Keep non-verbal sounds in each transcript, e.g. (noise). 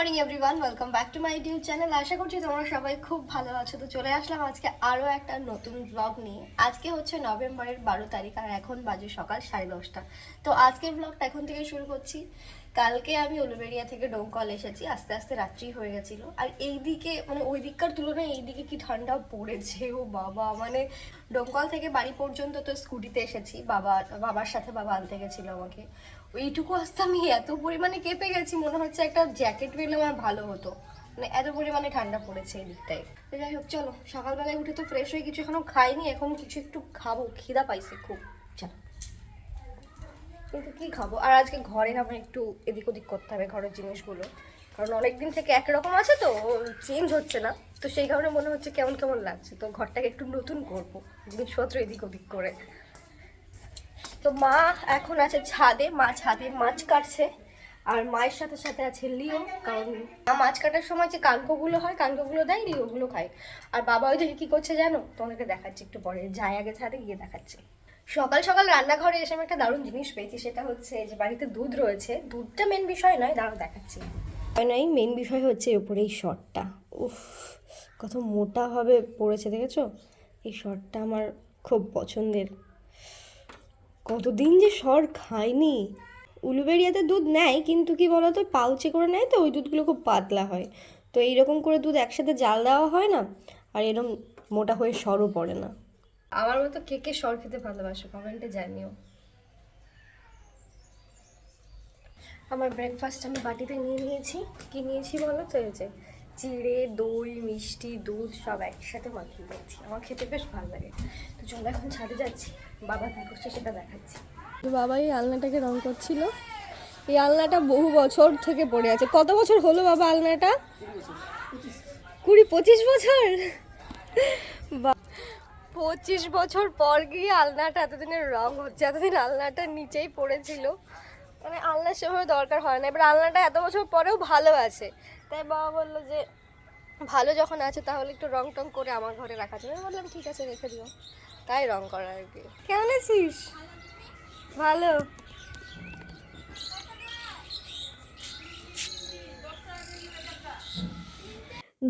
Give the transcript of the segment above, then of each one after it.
Morning everyone welcome back to my YouTube channel আশা করছি তোমরা সবাই খুব ভালো আছো। তো চলে আসলাম আজকে আরও একটা নতুন ব্লগ নিয়ে। আজকে হচ্ছে নভেম্বরের বারো তারিখ আর এখন বাজে সকাল সাড়ে দশটা। তো আজকের ব্লগটা এখন থেকে শুরু করছি। কালকে আমি উলুবেড়িয়া থেকে ডোমকল এসেছি, আস্তে আস্তে রাত্রি হয়ে গেছিল। আর এই দিকে মানে ওই দিককার তুলনায় এই দিকে কি ঠান্ডা পড়েছে? ও বাবা মানে ডোমকল থেকে বাড়ি পর্যন্ত তো স্কুটিতে এসেছি, বাবা, বাবার সাথে বাবা আনতে গেছিল আমাকে। ওইটুকু আসতে আমি এত পরিমাণে কেঁপে গেছি, মনে হচ্ছে একটা জ্যাকেট পেলে আমার ভালো হতো। মানে এত পরিমাণে ঠান্ডা পড়েছে এই দিকটায়। যাই হোক, চলো, সকালবেলায় উঠে তো ফ্রেশ হয়ে কিছু এখনও খাইনি, এখন কিছু একটু খাব, খিদা পাইছে খুব। চলো। কিন্তু কি খাব? আর আজকে ঘরে আমার একটু এদিক ওদিক করতে হবে ঘরের জিনিসগুলো। কারণ অনেকদিন থেকে একরকম আছে তো চেঞ্জ হচ্ছে না। তো সেই কারণে মনে হচ্ছে কেমন কেমন লাগছে। তো ঘরটাকে একটু নতুন করব, জিনিসপত্র এদিক ওদিক করে। তো মা এখন আছে ছাদে, মা ছাদে মাছ কাটছে। আর মায়ের সাথে সাথে আছে লিও, কারণ মা মাছ কাটার সময় যে কানকোগুলো হয় কানকোগুলো দেয়, লিওগুলো খায়। আর বাবা ওইদিকে কি করছে জানো? তোমাদেরকে দেখাচ্ছি একটু পরে। যাই আগে ছাদে গিয়ে দেখাচ্ছি। সকাল সকাল রান্নাঘরে এসে আমি একটা দারুণ জিনিস পেয়েছি, সেটা হচ্ছে যে বাড়িতে দুধ রয়েছে। দুধটা মেন বিষয় নয়, দাঁড়াও দেখাচ্ছি। নয় মেন বিষয় হচ্ছে উপরে এই শর্টটা উফ, কত মোটা হবে পড়েছে, দেখেছ? এই শর্টটা আমার খুব পছন্দের। কতদিন যে সর খাইনি। উলুবেরিয়াতে দুধ নেয়, কিন্তু কি বলতো পাউচে করে নেয় তো, ওই দুধগুলো খুব পাতলা হয়। তো এইরকম করে দুধ একসাথে জাল দেওয়া হয় না, আর এরকম মোটা হয়ে সরও পড়ে না। আমার মতো কে কে সর খেতে ভালোবাসো? কমেন্টে জানিও। আমার ব্রেকফাস্ট আমি বাটিতে নিয়ে নিয়েছি। কি নিয়েছি বলো তো? এই যে চিড়ে দই মিষ্টি দুধ সব একসাথে মাখিয়ে দিয়েছি আমার খেতে বেশ ভালো লাগে। তো চলো এখন ছাদে যাচ্ছি। বাবা কী করছে সেটা দেখাচ্ছি। তো বাবা এই আলনাটাকে রং করছিল। এই আলনাটা বহু বছর থেকে পড়ে আছে। কত বছর হলো বাবা আলনাটা? কুড়ি পঁচিশ বছর? বা- পঁচিশ বছর পর গিয়ে আলনাটা এতদিনের রং হচ্ছে, এতদিন আলনাটা নিচেই পড়েছিল। মানে আলনার সেভাবে দরকার হয় না। এবার আলনাটা এত বছর পরেও ভালো আছে। তাই বাবা বলল যে, ভালো যখন আছে তাহলে একটু রং টং করে আমার ঘরে রাখা যাবে। বললাম, ঠিক আছে, রেখে দিও। তাই রং করা আর কি। কেমন আছিস? ভালো?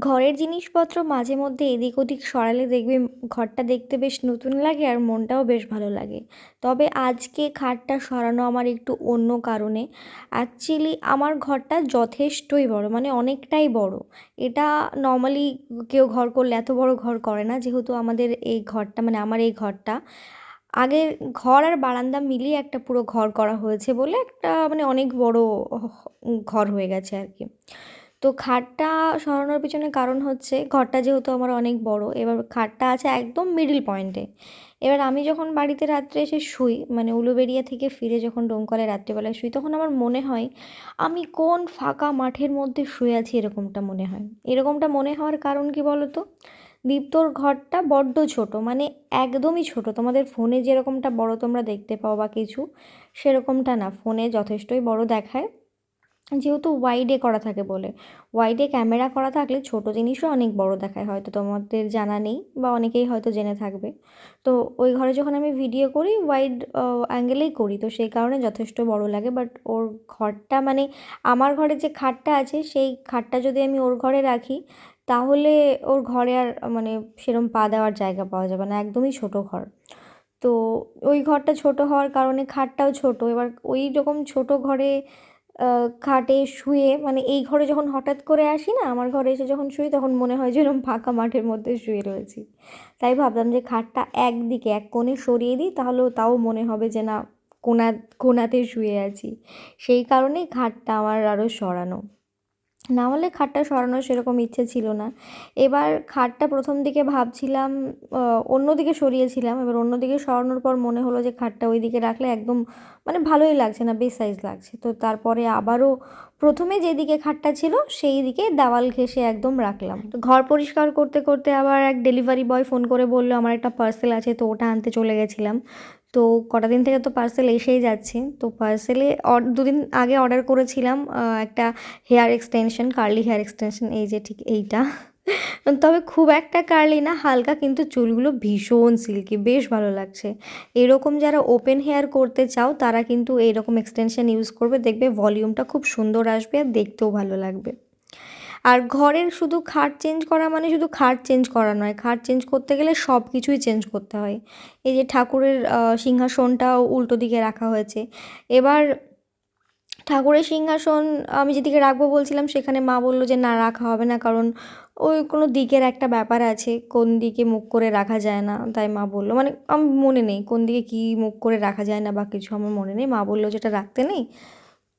ঘরের জিনিসপত্র মাঝে মধ্যে এদিক ওদিক সরালে দেখবে ঘরটা দেখতে বেশ নতুন লাগে আর মনটাও বেশ ভালো লাগে। তবে আজকে খাটটা সরানো আমার একটু অন্য কারণে। অ্যাকচুয়ালি আমার ঘরটা যথেষ্টই বড় মানে অনেকটাই বড়। এটা নর্মালি কেউ ঘর করলে এত বড় ঘর করে না, যেহেতু আমাদের এই ঘরটা মানে আমার এই ঘরটা। আগে ঘর আর বারান্দা মিলিয়ে একটা পুরো ঘর করা হয়েছে বলে একটা মানে অনেক বড় ঘর হয়ে গেছে আর কি। তো খাটটা সরানোর পিছনে কারণ হচ্ছে ঘরটা যেহেতু আমার অনেক বড়, এবার খাটটা আছে একদম মিডিল পয়েন্টে এবার আমি যখন বাড়িতে রাত্রে এসে শুই মানে উলুবেড়িয়া থেকে ফিরে যখন ডোমকলে রাত্রেবেলায় শুই, তখন আমার মনে হয় আমি কোন ফাঁকা মাঠের মধ্যে শুয়ে আছি এরকমটা মনে হয়। এরকমটা মনে হওয়ার কারণ কি বলো তো দীপ্তর ঘরটা বড্ড ছোট মানে একদমই ছোট। তোমাদের ফোনে যেরকমটা বড় তোমরা দেখতে পাও বা কিছু, সেরকমটা না। ফোনে যথেষ্টই বড় দেখায়। যেহেতু ওয়াইডে করা থাকে বলে। ওয়াইডে ক্যামেরা করা থাকলে ছোট জিনিসও অনেক বড় দেখায়, হয়তো তোমাদের জানা নেই বা অনেকেই হয়তো জেনে থাকবে। তো ওই ঘরে যখন আমি ভিডিও করি ওয়াইড অ্যাঙ্গেলেই করি, তো সেই কারণে যথেষ্ট বড় লাগে। বাট ওর ঘরটা মানে আমার ঘরে যে খাটটা আছে, সেই খাটটা যদি আমি ওর ঘরে রাখি, তাহলে ওর ঘরে আর মানে সেরম পা দেওয়ার জায়গা পাওয়া যাবে না, একদমই ছোট ঘর। তো ওই ঘরটা ছোট হওয়ার কারণে খাটটাও ছোট। এবার ওই রকম ছোট ঘরে খাটে শুয়ে মানে এই ঘরে যখন হঠাৎ করে আসি না, আমার ঘরে এসে যখন শুই তখন মনে হয় যে এরকম ফাঁকা মাঠের মধ্যে শুয়ে রয়েছি। তাই ভাবলাম যে খাটটা একদিকে এক কোণে সরিয়ে দিই তাহলে তাও মনে হবে যে না, কোনা, কোনাতে শুয়ে আছি। সেই কারণেই খাটটা আমার আরও সরানো। না হলে খাটটা সরানোর সেরকম ইচ্ছে ছিল না। এবার খাটটা প্রথম দিকে ভাবছিলাম অন্যদিকে সরিয়েছিলাম। এবার অন্যদিকে সরানোর পর মনে হলো যে খাটটা ওই দিকে রাখলে একদম মানে ভালোই লাগছে না, বেশ সাইজ লাগছে। তো তারপরে আবারও প্রথমে যেদিকে খাটটা ছিল সেই দিকে দেওয়াল ঘেঁষে একদম রাখলাম। তো ঘর পরিষ্কার করতে করতে আবার এক ডেলিভারি বয় ফোন করে বলল, আমার একটা পার্সেল আছে, তো ওটা আনতে চলে গেছিলাম। তো কটা দিন থেকে তো পার্সেল এসেই যাচ্ছে। তো পার্সেলে দুদিন আগে অর্ডার করেছিলাম একটা hair extension curly hair extension এই যে ঠিক এইটা। তবে খুব একটা কার্লি না, হালকা, কিন্তু চুলগুলো ভীষণ সিল্কি বেশ ভালো লাগছে। এরকম যারা ওপেন হেয়ার করতে চাও, তারা কিন্তু এইরকম এক্সটেনশন ইউজ করবে, দেখবে ভলিউমটা খুব সুন্দর আসবে আর দেখতেও ভালো লাগবে। আর ঘরের শুধু খাট চেঞ্জ করা মানে শুধু খাট চেঞ্জ করা নয়, খাট চেঞ্জ করতে গেলে সব কিছুই চেঞ্জ করতে হয়। এই যে ঠাকুরের সিংহাসনটাও উল্টো দিকে রাখা হয়েছে। এবার ঠাকুরের সিংহাসন আমি যেদিকে রাখব বলছিলাম, সেখানে মা বলল যে না, রাখা হবে না, কারণ ওই কোনো দিকের একটা ব্যাপার আছে, কোন দিকে মুখ করে রাখা যায় না, তাই মা বলল। মানে আমি মনে নেই কোন দিকে কী মুখ করে রাখা যায় না বা কিছু আমার মনে নেই। মা বলল যেটা রাখতে নেই।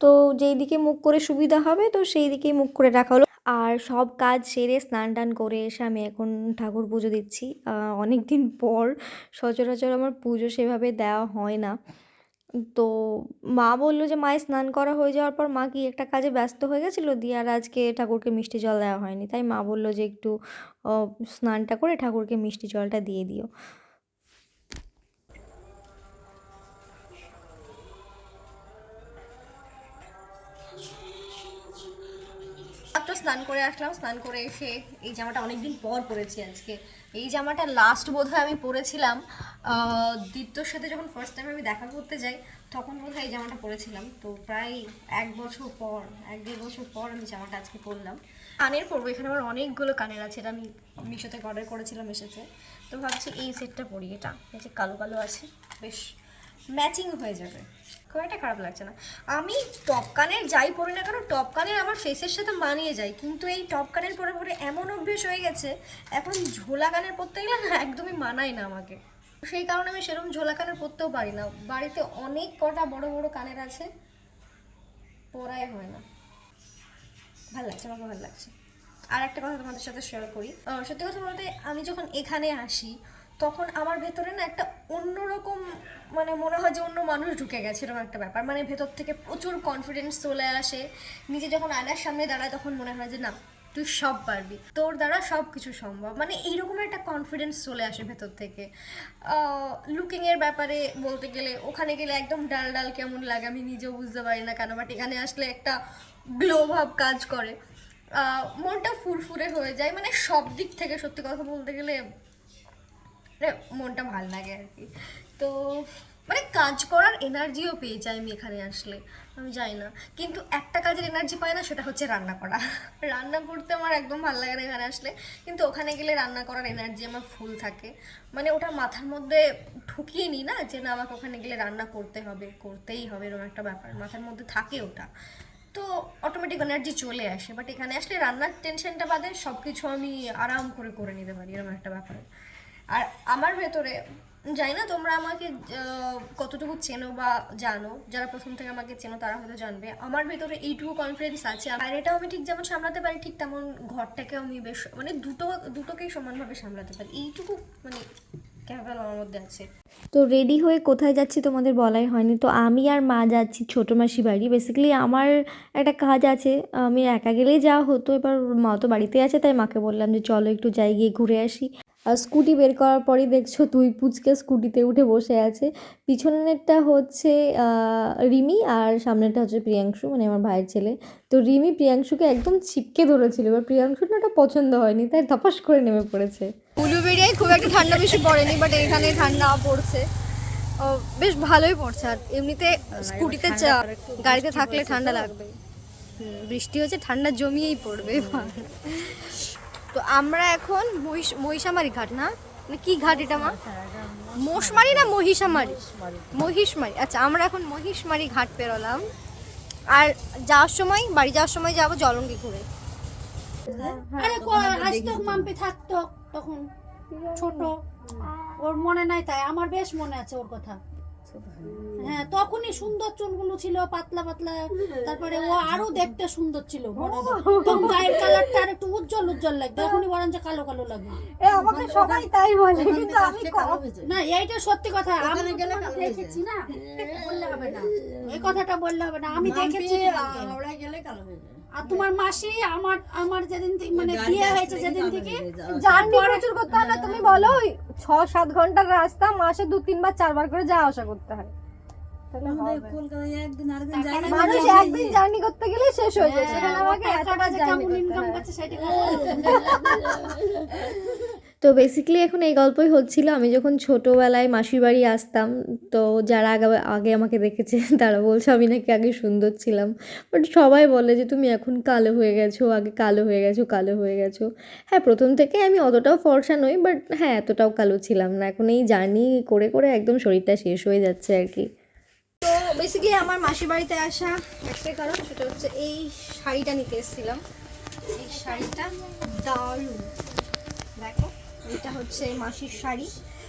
তো যেই দিকে মুখ করে সুবিধা হবে, তো সেই দিকেই মুখ করে রাখা হলো। আর সব কাজ সেরে স্নান টান করে এসে আমি এখন ঠাকুর পুজো দিচ্ছি। অনেক দিন পর সচরাচর আমার পুজো সেভাবে দেওয়া হয় না। তো মা বলল যে, মায়ের স্নান করা হয়ে যাওয়ার পর মা কি একটা কাজে ব্যস্ত হয়ে গেছিল? দিয়ে আর আজকে ঠাকুরকে মিষ্টি জল দেওয়া হয়নি। তাই মা বলল যে, একটু স্নানটা করে ঠাকুরকে মিষ্টি জলটা দিয়ে দিও। স্নান করে আসলাম, স্নান করে এসে এই জামাটা অনেকদিন পর পরেছি আজকে। এই জামাটা লাস্ট বোধহয় আমি পরেছিলাম। দীপ্তর সাথে যখন ফার্স্ট টাইম আমি দেখা করতে যাই, তখন বোধহয় এই জামাটা পরেছিলাম। তো প্রায় এক বছর পর, এক দেড় বছর পর আমি জামাটা আজকে পরলাম। কানের পরবো, এখানে আমার অনেকগুলো কানের আছে, এটা আমি মিশোতে অর্ডার করেছিলাম এসেছে তো ভাবছি এই সেটটা পরি, এটা। এই যে কালো কালো আছে, বেশ ম্যাচিং হয়ে যাবে। খুব একটা খারাপ লাগছে না। আমি টপ কানের যাই পরি না কেন, টপ কানের আমার ফেসের সাথে মানিয়ে যায়। কিন্তু এই টপ কানের পরে পরে এমন অভ্যেস হয়ে গেছে, এখন ঝোলা কানের পরতে গেলে না, একদমই মানায় না আমাকে। সেই কারণে আমি সেরকম ঝোলা কানের পরতেও পারি না। বাড়িতে অনেক কটা বড় বড় কানের আছে, পরাই হয় না। ভালো লাগছে, আমাকে ভালো লাগছে। আর একটা কথা তোমাদের সাথে শেয়ার করি। সত্যি কথা বলতে আমি যখন এখানে আসি তখন আমার ভেতরে না একটা অন্যরকম মানে মনে হয় যে অন্য মানুষ ঢুকে গেছে এরকম একটা ব্যাপার। মানে ভেতর থেকে প্রচুর কনফিডেন্স চলে আসে। নিজে যখন আয়নার সামনে দাঁড়ায় তখন মনে হয় যে, না, তুই সব পারবি। তোর দ্বারা সব কিছু সম্ভব। মানে এইরকম একটা কনফিডেন্স চলে আসে ভেতর থেকে। লুকিংয়ের ব্যাপারে বলতে গেলে, ওখানে গেলে একদম ডাল ডাল কেমন লাগে আমি নিজেও বুঝতে পারি না কেন বাট এখানে আসলে একটা গ্লো ভাব কাজ করে। মনটা ফুরফুরে হয়ে যায়। মানে সব দিক থেকে সত্যি কথা বলতে গেলে মনটা ভালো লাগে আর কি। তো মানে কাজ করার এনার্জিও পেয়ে যাই আমি এখানে আসলে, আমি যাই না। কিন্তু একটা কাজের এনার্জি পাই না, সেটা হচ্ছে রান্না করা। রান্না করতে আমার একদম ভালো লাগে না এখানে আসলে। কিন্তু ওখানে গেলে রান্না করার এনার্জি আমার ফুল থাকে। মানে ওটা মাথার মধ্যে ঢুকিয়ে নিই না যে না, আমাকে ওখানে গেলে রান্না করতে হবে, করতেই হবে, এরকম একটা ব্যাপার। মাথার মধ্যে থাকে ওটা। তো অটোমেটিক এনার্জি চলে আসে। বাট এখানে আসলে রান্নার টেনশনটা বাদে সব কিছু আমি আরাম করে করে নিতে পারি, এরকম একটা ব্যাপার। আর আমার ভেতরে, জানি না তোমরা আমাকে কতটুকু চেনো বা জানো, যারা প্রথম থেকে আমাকে চেনো তারা হয়তো জানবে। আমার ভেতরে এইটুকু কনফিডেন্স আছে বাইরেটাও আমি ঠিক যেমন সামলাতে পারি, ঠিক তেমন ঘরটাকেও আমি বেশ মানে দুটো, দুটোকেই সমানভাবে সামলাতে পারি। এইটুকু মানে মধ্যে আছে। তো রেডি হয়ে কোথায় যাচ্ছি তোমাদের বলাই হয়নি। তো আমি আর মা যাচ্ছি ছোটো মাসি বাড়ি। বেসিক্যালি আমার একটা কাজ আছে, আমি একা গেলেই যাওয়া হতো। এবার মা তো বাড়িতে আছে, তাই মাকে বললাম যে চলো একটু যাই গিয়ে ঘুরে আসি। আর স্কুটি বের করার পরই দেখছ তুই পুচকে স্কুটিতে উঠে বসে আছে। পিছনেরটা হচ্ছে রিমি আর সামনেরটা হচ্ছে প্রিয়াংশু মানে আমার ভাইয়ের ছেলে। তো রিমি প্রিয়াংশুকে একদম ছিপকে ধরেছিল এবার প্রিয়াংশুর না ওটা পছন্দ হয়নি তাই ধপাস করে নেমে পড়েছে। উলুবেড়িয়ায় খুব একটা ঠান্ডা বেশি পড়েনি বাট এখানে ঠান্ডা পড়ছে। বেশ ভালোই পড়ছে আর এমনিতে স্কুটিতে গাড়িতে থাকলে ঠান্ডা লাগবে। বৃষ্টি হচ্ছে ঠান্ডা জমিয়েই পড়বে। (laughs) তো আমরা এখন মহিষ মহিষামারি ঘাট, না? মানে কি ঘাট এটা, মা? মোষমারি না মহিষামারি? মহিষমারি। আচ্ছা আমরা এখন মহিষমারি ঘাট পেরোলাম। আর যাওয়ার সময়, বাড়ি যাওয়ার সময় যাব জলঙ্গি ঘুরে আরে থাকতো তখন, ছোট। ওর মনে নাই তাই, আমার বেশ মনে আছে ওর কথা। হ্যাঁ তখনই সুন্দর চুলগুলো ছিল পাতলা পাতলা। তারপরে ও আরও দেখতে সুন্দর ছিল তখন গায়ের কালারটা আর একটু উজ্জ্বল উজ্জ্বল লাগতো। এখনই বরঞ্চ কালো কালো লাগে আমাকে সবাই তাই বলে কিন্তু আমি না এইটা সত্যি কথা। আমি গেলে দেখেছি না বললে হবে না। এই কথাটা বললে হবে না। আমি দেখেছি তোমাকে। আর তোমার মাসি আমার আমার যেদিন থেকে- মানে বিয়ে হয়েছে যেদিন থেকে জার্নি প্রচুর করতে হয় না তুমি বলো ছ সাত ঘণ্টার রাস্তা মাসে দু তিনবার চারবার করে যাওয়া আসা করতে হয়। মানুষ একদিন জার্নি করতে গেলে শেষ হয়ে যায়। সেখানে আমাকে এতটা জার্নি কেমন করতে হয়। (laughs) তো বেসিক্যালি এখন এই গল্পই হচ্ছিল, আমি যখন ছোটোবেলায় মাসির বাড়ি আসতাম, তো যারা আগে আগে আমাকে দেখেছে, (laughs) তারা বলছে, আমি নাকি আগে সুন্দর ছিলাম। বাট সবাই বলে যে, তুমি এখন কালো হয়ে গেছো, আগে কালো হয়ে গেছো, কালো হয়ে গেছো। হ্যাঁ প্রথম থেকে আমি অতটাও ফর্সা নই বাট হ্যাঁ এতটাও কালো ছিলাম না। এখন এই জার্নি করে করে একদম শরীরটা শেষ হয়ে যাচ্ছে আর কি। তো বেসিক্যালি আমার মাসির বাড়িতে আসা একটাই কারণ, সেটা হচ্ছে এই শাড়িটা নিতে এসেছিলাম। এই শাড়িটা দারুণ। দেখো। এটা হচ্ছে মাসির শাড়ি।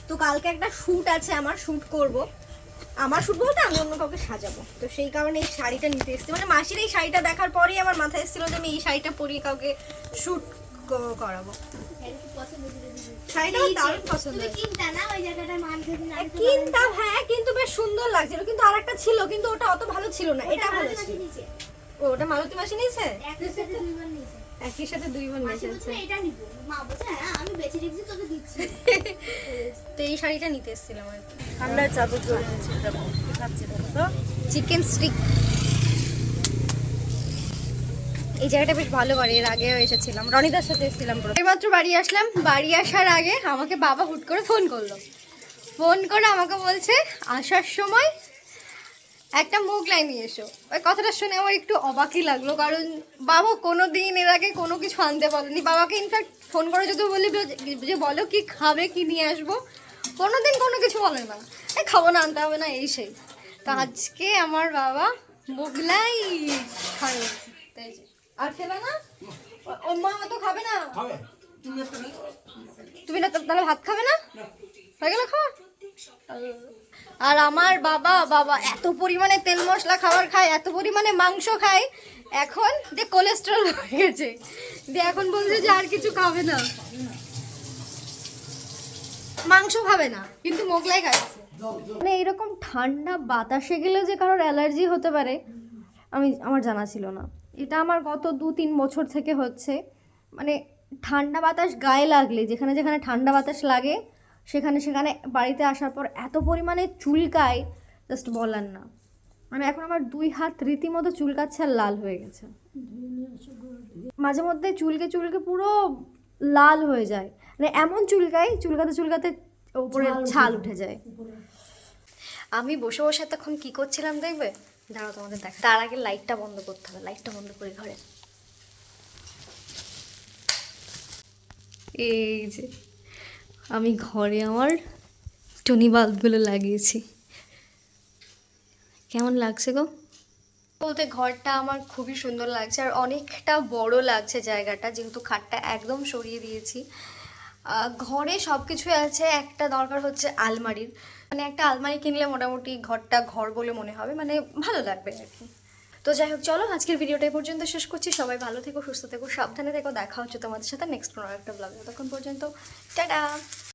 তো কালকে একটা শ্যুট আছে আমার শ্যুট করব। আমার শ্যুট বলতে আমি অন্য কাউকে সাজাবো। তো সেই কারণে এই শাড়িটা নিতে এসেছি। মানে মাসির এই শাড়িটা দেখার পরেই আমার মাথায় এসেছিল যে আমি এই শাড়িটা পরিয়ে কাউকে শ্যুট করাবো। দারুণ পছন্দ। কিনতাম হ্যাঁ কিন্তু বেশ সুন্দর লাগছিল। কিন্তু আরেকটা ছিল কিন্তু ওটা অত ভালো ছিল না। এটা ভালো ছিল ও ওটা মালতী মাসি নিয়েছে। একই সাথে দুই বোন নিয়েছে (laughs) তো এই শাড়িটা নিতে এসেছিলাম আর কি। ঠান্ডায় চাদর জড়িয়েছে দেখো দেখাচ্ছি তো? চিকেন স্টিক এই জায়গাটা বেশ ভালো বাড়ি এর আগেও এসেছিলাম। রনিদার সাথে এসেছিলাম এইমাত্র বাড়ি আসলাম বাড়ি আসার আগে আমাকে বাবা হুট করে ফোন করল। ফোন করে আমাকে বলছে আসার সময় একটা মোগলাই নিয়ে এসো। ওই কথাটা শুনে আমার একটু অবাকই লাগল কারণ বাবা কোনো দিন এর আগে কোনো কিছু আনতে বলেনি। বাবাকে ইনফ্যাক্ট ফোন করে যদি বলি যে বলো কি খাবে কি নিয়ে আসব কোনো দিন কোনো কিছু বলে না। এই খাব না আনতে হবে না এই সেই। তো আজকে আমার বাবা মোগলাই খাবে। আর খেলে না? ও- ওর মা তো খাবে না? তুমি না তাহলে ভাত খাবে না? হয়ে গেল খাওয়া? আর আমার বাবা বাবা এত পরিমাণে তেল মশলা খাবার খায়, এত পরিমাণে মাংস খায়, এখন যে কোলেস্টেরল হয়ে গেছে দিয়ে এখন বলছে যে আর কিছু খাবে না। মাংস খাবে না, কিন্তু মোগলাই খাচ্ছে মানে এইরকম ঠান্ডা বাতাসে গেলে যে কারোর অ্যালার্জি হতে পারে, আমি, আমার জানা ছিল না। এটা আমার গত দু তিন বছর থেকে হচ্ছে মানে ঠান্ডা বাতাস গায়ে লাগলে, যেখানে যেখানে ঠান্ডা বাতাস লাগে সেখানে সেখানে বাড়িতে আসার পর এত পরিমাণে চুলকায় জাস্ট বলার না। মানে এখন আমার দুই হাত রীতিমতো চুলকাচ্ছে আর লাল হয়ে গেছে। মাঝে মধ্যে চুলকে চুলকে পুরো লাল হয়ে যায়। মানে এমন চুলকায় চুলকাতে চুলকাতে উপরে ছাল উঠে যায়। আমি বসে বসে তখন কি করছিলাম দেখবে? দাঁড়াও তোমাদের দেখ। তার আগে লাইটটা বন্ধ করতে হবে। লাইটটা বন্ধ করে ঘরে। এই যে। আমি ঘরে আমার টনি বাল্বগুলো লাগিয়েছি। কেমন লাগছে গো? বলতে ঘরটা আমার খুবই সুন্দর লাগছে আর অনেকটা বড় লাগছে জায়গাটা, যেহেতু খাটটা একদম সরিয়ে দিয়েছি। ঘরে সব কিছুই আছে, একটা দরকার হচ্ছে আলমারির। মানে একটা আলমারি কিনলে মোটামুটি ঘরটা ঘর বলে মনে হবে মানে ভালো লাগবে আর কি। তো যাই হোক, চলো আজকের ভিডিওটা পর্যন্ত শেষ করছি। সবাই ভালো থেকো, সুস্থ থেকো, সাবধানে থেকো। দেখা হচ্ছে তোমাদের সাথে নেক্সট কোনো একটা ব্লগে ততক্ষণ পর্যন্ত, টাটা!